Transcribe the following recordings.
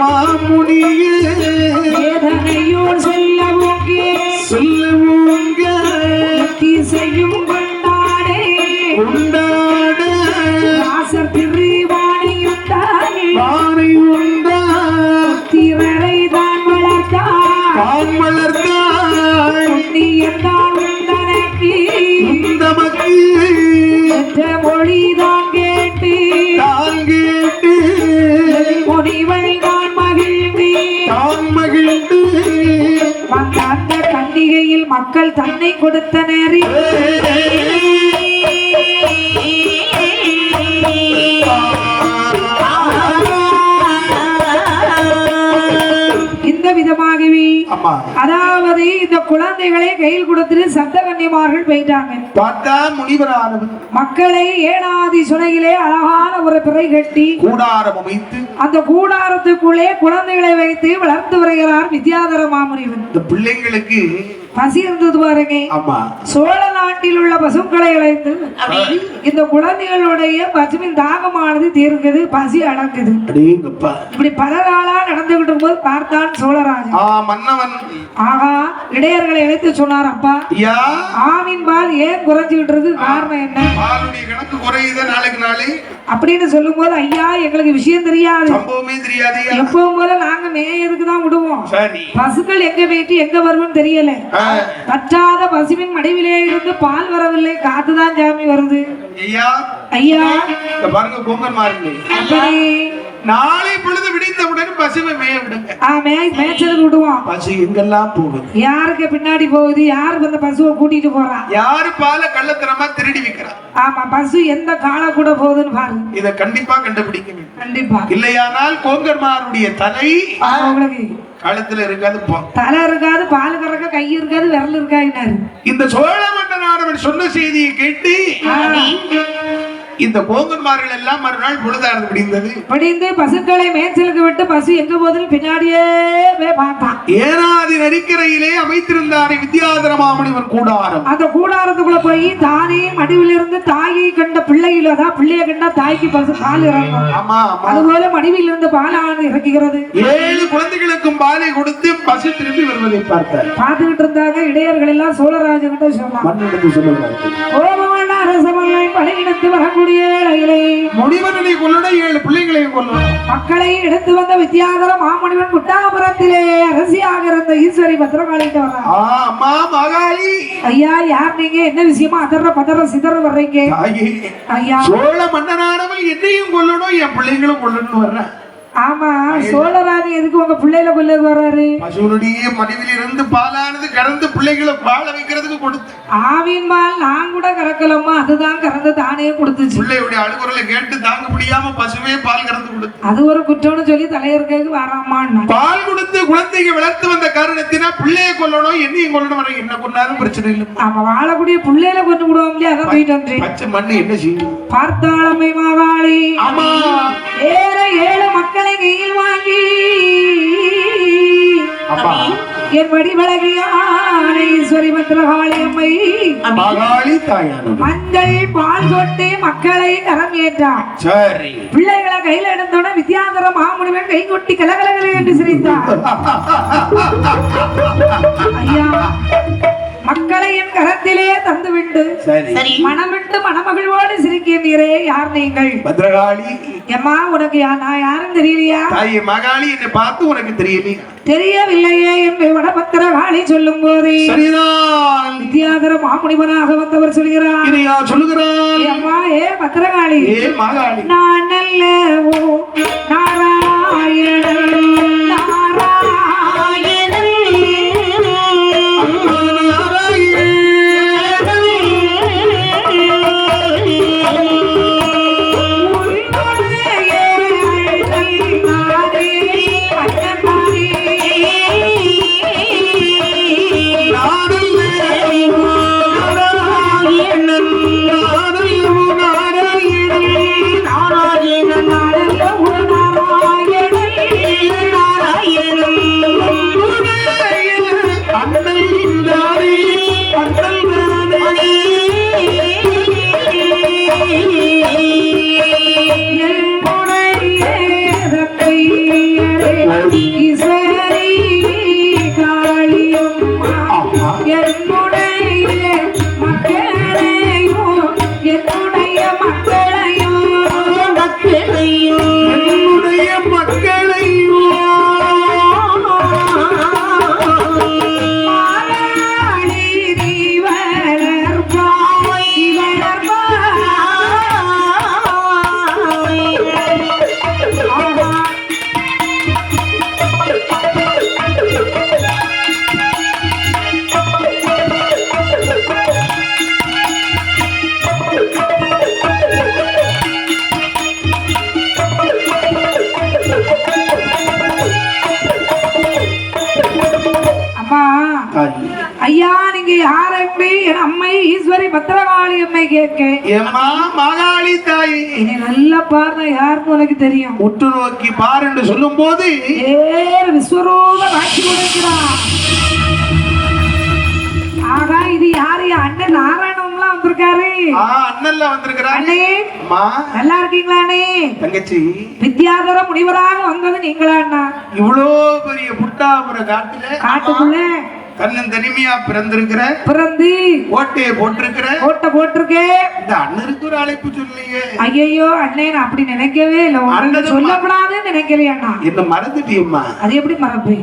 மாமுனியே. வேதனையோர் செல்லவுங்கே சொல்லுவோங்க மக்கள் தன்னை கொடுத்த நேரில். அம்மா அதாவது இந்த குழந்தைகளை கையில் கொடுத்துட்டு சப்த கன்னிமார்கள் போயிட்டாங்க. பார்த்தா மக்களை ஏனாதி சுனையிலே அழகான ஒரு பிறை கட்டி கூடாரம் அமைத்து அந்த கூடாரத்துக்குள்ளே குழந்தைகளை வைத்து வளர்த்து வருகிறார் வித்யாதர மாமுனிவன் இந்த பிள்ளைங்களுக்கு பசி இருந்தது பாருங்க. ஆமா. சோழ நாட்டில் உள்ள பசுக்களை அழைத்து இந்த குழந்தைகளுடைய பசுவின் தாகமானது தீர்க்குது பசி அடங்குது. இப்படி பல நாளா நடந்துகிட்டு போது பார்த்தான் சோழராஜன். ஆ மன்னவன். ஆகா இடையர்களை அழைத்து சொன்னார் அப்பா. ஆவின் பால் ஏன் குறைஞ்சுகிட்டு இருக்கு? காரணம் என்ன? பாலுடைய கணக்கு குறையுது நாளுக்கு நாளே. அப்படின்னு சொல்லும்போது ஐயா எங்களுக்கு விஷயம் தெரியாது. எப்பவும் போல நாங்க மேயதுக்கு தான் விடுவோம். பசுக்கள் எங்க போயிட்டு எங்க வரும்னு தெரியல. பற்றாத பசுவின் மடிவிலே இருந்து பால் வரவில்லை காத்துதான் ஜாமி வருது. ஐயா. ஐயா. பாருங்க பொங்கல் மாறுங்க அப்படி. நாளை பொழுது விடிந்தவுடன் பசுவை மேய விடுங்க. மேய்ச்சலுக்கு விடுவோம். பசு எங்கெல்லாம் போகுது? யாருக்கு பின்னாடி போகுது? யாருக்கு அந்த பசுவை கூட்டிட்டு போறா? யாரு பாலை கள்ளத்தனமா திருடி வைக்கிறா? ஆமா பசு எந்த காலை கூட போகுதுன்னு பாருங்க. இத கண்டிப்பா கண்டுபிடிக்க வேண்டும் கண்டிப்பா. இல்லையானால் கோங்கர்மாருடைய தலை களத்துல இருக்காது தலை இருக்காது பால் கறக்க கை இருக்காது விரல் இருக்காதுன்னாரு. இந்த சோழ மன்னனானவன் சொன்ன செய்தியை கேட்டு இந்த கோங்கன்மார்கள் எல்லாம் மறுநாள் பொழுதானது விடிந்தது. படிந்து பசுக்களை மேய்ச்சலுக்கு விட்டு பசு எங்க போகுதுன்னு பின்னாடியே பார்த்தான். ஏனாதி நரிக்கரையிலே அமைத்திருந்தானே வித்யாதர மாமணிவன் கூடாரம். அந்த கூடாரத்துக்குள்ள போய் தானே மடிவிலிருந்து தாயை கண்ட பிள்ளையில தான் பிள்ளைய கண்டா தாய்க்கு பசு பால் இறங்கும். அதுபோல மடிவிலிருந்து பாலானது இறக்குகிறது ஏழு குழந்தைகளுக்கும் பாலை கொடுத்து பசு திரும்பி வருவதை பார்த்தார். பார்த்துக்கிட்டு இருந்தாங்க இடையர்கள் எல்லாம் சோழராஜன் கிட்ட சொன்னான். மன்னனுக்கு படையினத்து வரக்கூடிய இலைகளை முனிவனை கொல்லணும் ஏழு பிள்ளைகளையும் கொல்லணும் மக்களை எடுத்து வந்த வித்யாதர மாமுனிவன் குட்டாபுரத்திலே அரசியாக இருந்த ஈஸ்வரி பத்திரகாளிட்டு வர்றான் அம்மா மகாளி ஐயா யார் நீங்க? என்ன விஷயமா அதர்ற பதற சிதற வர்றீங்க? ஐயா. சோழ மன்னனானவன் என்னையும் கொல்லணும் என் பிள்ளைங்களும் கொல்லணும் வர்றேன். ஆமா சோழராஜி எதுக்கு உங்க பிள்ளையில கொல்லது வர்றாரு? பசுவனுடைய மடிவில் இருந்து பாலானது கறந்து பிள்ளைகளை வாழ வைக்கிறதுக்கு கொடுத்து. ஆவின் பால் நான் கூட கறக்கலம்மா அதுதான் கறந்து தானே கொடுத்துச்சு. பிள்ளையுடைய அழுகுறலை கேட்டு தாங்க முடியாம பசுவே பால் கறந்து கொடுத்து. அது ஒரு குற்றம்னு சொல்லி தலையருக்கு வராமான்னா. பால் கொடுத்து குழந்தைங்க வளர்த்து வந்த காரணத்தினா பிள்ளைய கொல்லணும் என்னையும் கொல்லணும் வர என்ன கொண்டாலும் பிரச்சனை இல்லை ஆமா வாழக்கூடிய பிள்ளையில கொண்டு விடுவோம் இல்லையா? அதான் போயிட்டு வந்து பச்சை மண்ணு என்ன செய்யும்? பார்த்தாளமை மாகாளி ஆமா. ஏற ஏழு மக்களை கையில் வாங்கி. என் ஈஸ்வரி பத்திரகாளி அம்மை. மஞ்சள் பால் கொண்டு மக்களை கரம் ஏற்றார். சரி. பிள்ளைகளை கையில எடுத்தோட வித்யாதர மாமுனிவன் கை கொட்டி கலகலகல என்று சிரித்தார். ஐயா. மக்களை என் கரத்திலே தந்துவிட்டு சரி. மனம் விட்டு மணமகிழ்வோடு சிரிக்கின்றீரே யார் நீங்கள்? பத்ரகாளி. எம்மா உனக்கு யா- நான் யாரும் தெரியலையா? தாயே மகாளி என்னை பார்த்து உனக்கு தெரியலையா தெரியவில்லையே என்று வடபத்திரகாளி சொல்லும் போதே சரிதான். வித்யாதர மாமுனிவனாக வந்தவர் சொல்கிறார். இதையா சொல்லுகிறான் அம்மா ஏ பத்திரகாளி ஏ மகாளி. நான் அல்லவோ நாராயணன் நாராயணன். Bye. ஈஸ்வரி பத்திரகாளி அம்மை கேட்க ஏம்மா மகாளி தாயி. என்னை நல்லா பாருங்க யாருன்னு உனக்கு தெரியும். உற்று நோக்கி பார் என்று சொல்லும் போது ஏறு விஸ்வரூப காட்சி கொடுக்கிறான். ஆகா இது யாரு? அண்ணன் நாராயணம்லாம் வந்திருக்காரு. அண்ணல்ல வந்திருக்கிறாங்க அண்ணே நல்லா இருக்கீங்களா அண்ணே? தங்கச்சி. வித்யாதர முனிவராக வந்தது நீங்களா அண்ணா இவ்வளோ பெரிய புட்டாபுர காட்டுல. காட்டுக்குள்ள. தன்னன் தனிமையா பிறந்திருக்கிற பிறந்து ஓட்டையை போட்டிருக்கிற? ஓட்ட போட்டிருக்கே. இந்த அண்ணனுக்கு ஒரு அழைப்பு சொல்லியே ஐயையோ அண்ணே நான் அப்படி நினைக்கவே இல்லை. அண்ணன் சொல்லப்படாதுன்னு நினைக்கலையே அண்ணா. என்ன மறந்துட்டியம்மா. அது எப்படி மறப்பு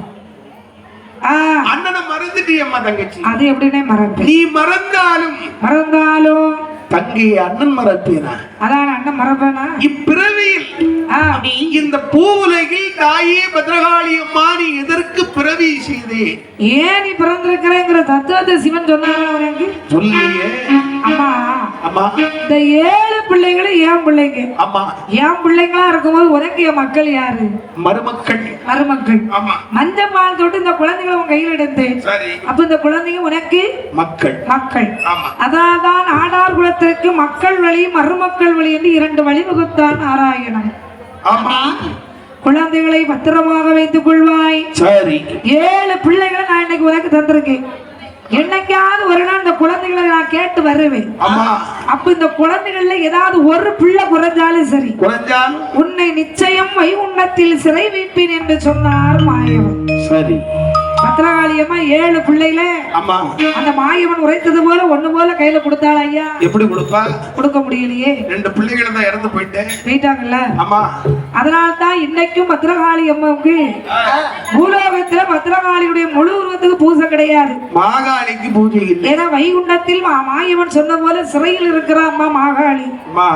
ஆ. அண்ணனை மறந்துட்டியம்மா தங்கச்சி. அது எப்படின்னே மறப்பு நீ மறந்தாலும் மறந்தாலும் தங்கை அண்ணன் மறப்பேனா அதான் அண்ணன் மறப்பேனா இப்பிறவியில் ஆ, இந்த பூவுலகில் தாயே பத்ரகாளி அம்மா நீ எதற்கு பிறவி செய்தே? ஏன் நீ பிறந்திருக்கிறேங்கிற தத்துவத்தை சிவன் அவனுக்கு சொல்லியே. அம்மா. அம்மா. இந்த ஏழு பிள்ளைகளும் ஏன் பிள்ளைங்க? ஏன் பிள்ளைங்களா இருக்கும்போது உனக்கு என் மக்கள் யாரு? மருமக்கள். மருமக்கள். ஆமா. மஞ்சள் பால் தொட்டு இந்த குழந்தைகளை உன் கையில் எடுத்து. அப்ப இந்த குழந்தைங்க உனக்கு? மக்கள். மக்கள். அதான் ஆடார் குலத்திற்கு மக்கள் வழி மருமக்கள் வழி என்று இரண்டு வழி வகுத்தான் நாராயணன். ஆமா. குழந்தைகளை பத்திரமாக வைத்துக் கொள்வாய். சரி. ஏழு பிள்ளைகளை நான் இன்னைக்கு உனக்கு தந்திருக்கேன். என்னைக்காவது ஒரு நாள் இந்த குழந்தைகளை நான் கேட்டு வருவேன். அப்ப இந்த குழந்தைகள்ல ஏதாவது ஒரு பிள்ளை குறைஞ்சாலும் சரி. உன்னை நிச்சயம் வைகுண்டத்தில் சிறை வைப்பேன் என்று சொன்னார் மாயவன். சரி. பத்திரகாளியம்மா ஏழு பிள்ளைல ஆமா. அந்த மாயவன் உரைத்தது போல ஒண்ணு போல கையில கொடுத்தாள் ஐயா. எப்படி கொடுப்பா? கொடுக்க முடியலையே. ரெண்டு பிள்ளைகளை தான் இறந்து போயிட்டேன். போயிட்டாங்கல்ல? ஆமா. அதனால தான் இன்னைக்கும் பத்திரகாளி அம்மாவுக்கு பூலோகத்துல பத்திரகாளியுடைய முழு உருவத்துக்கு பூசை கிடையாது. மாகாளிக்கு பூஜை இல்லை. ஏன்னா வைகுண்டத்தில் மாயவன் சொன்ன போல சிறையில் இருக்கிற அம்மா மாகாளி. அம்மா